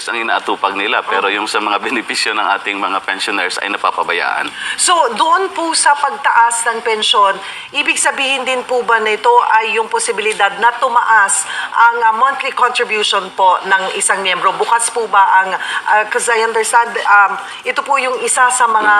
Yes, ang inaatupag nila pero yung sa mga benepisyo ng ating mga pensioners ay napapabayaan. So, doon po sa pagtaas ng pensyon, ibig sabihin din po ba na ito ay yung posibilidad na tumaas ang uh, monthly contribution po ng isang miyembro? Bukas po ba ang, because I understand, um, ito po yung isa sa mga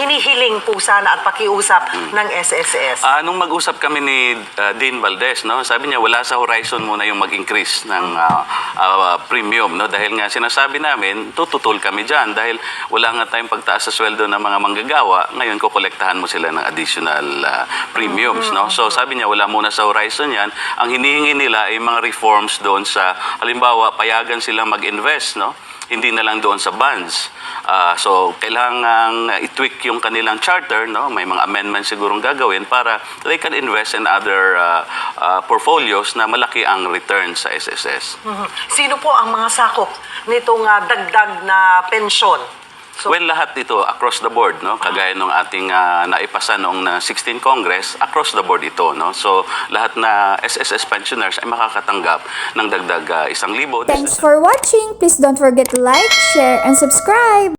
hinihiling po sana at pakiusap ng SSS. Ah, nung mag-usap kami ni ah, Dean Valdez, no, sabi niya wala sa horizon muna yung mag-increase ng ah, ah, premium, no, dahil nga sinasabi namin tututol kami diyan dahil wala nga tayong pagtaas sa sweldo ng mga manggagawa, ngayon kokolektahan mo sila ng additional ah, premiums, no. So sabi niya wala muna sa horizon 'yan. Ang hinihingi nila ay mga reforms doon sa halimbawa payagan sila mag-invest, no hindi na lang doon sa bonds. Ah, so, kailangan i-tweak yung kanilang charter, no? May mga amendments sigurong gagawin para they can invest in other ah, ah, portfolios na malaki ang return sa SSS. Mhm. Sino po ang mga sakop nitong uh, dagdag na pensyon? So, well, lahat ito across the board, no? Kagaya nung ating ah, naipasa noong na 16 Congress, across the board ito, no? So, lahat na SSS pensioners ay makakatanggap ng dagdag ah, isang libo. Thanks for watching! Please don't forget to like, share, and subscribe!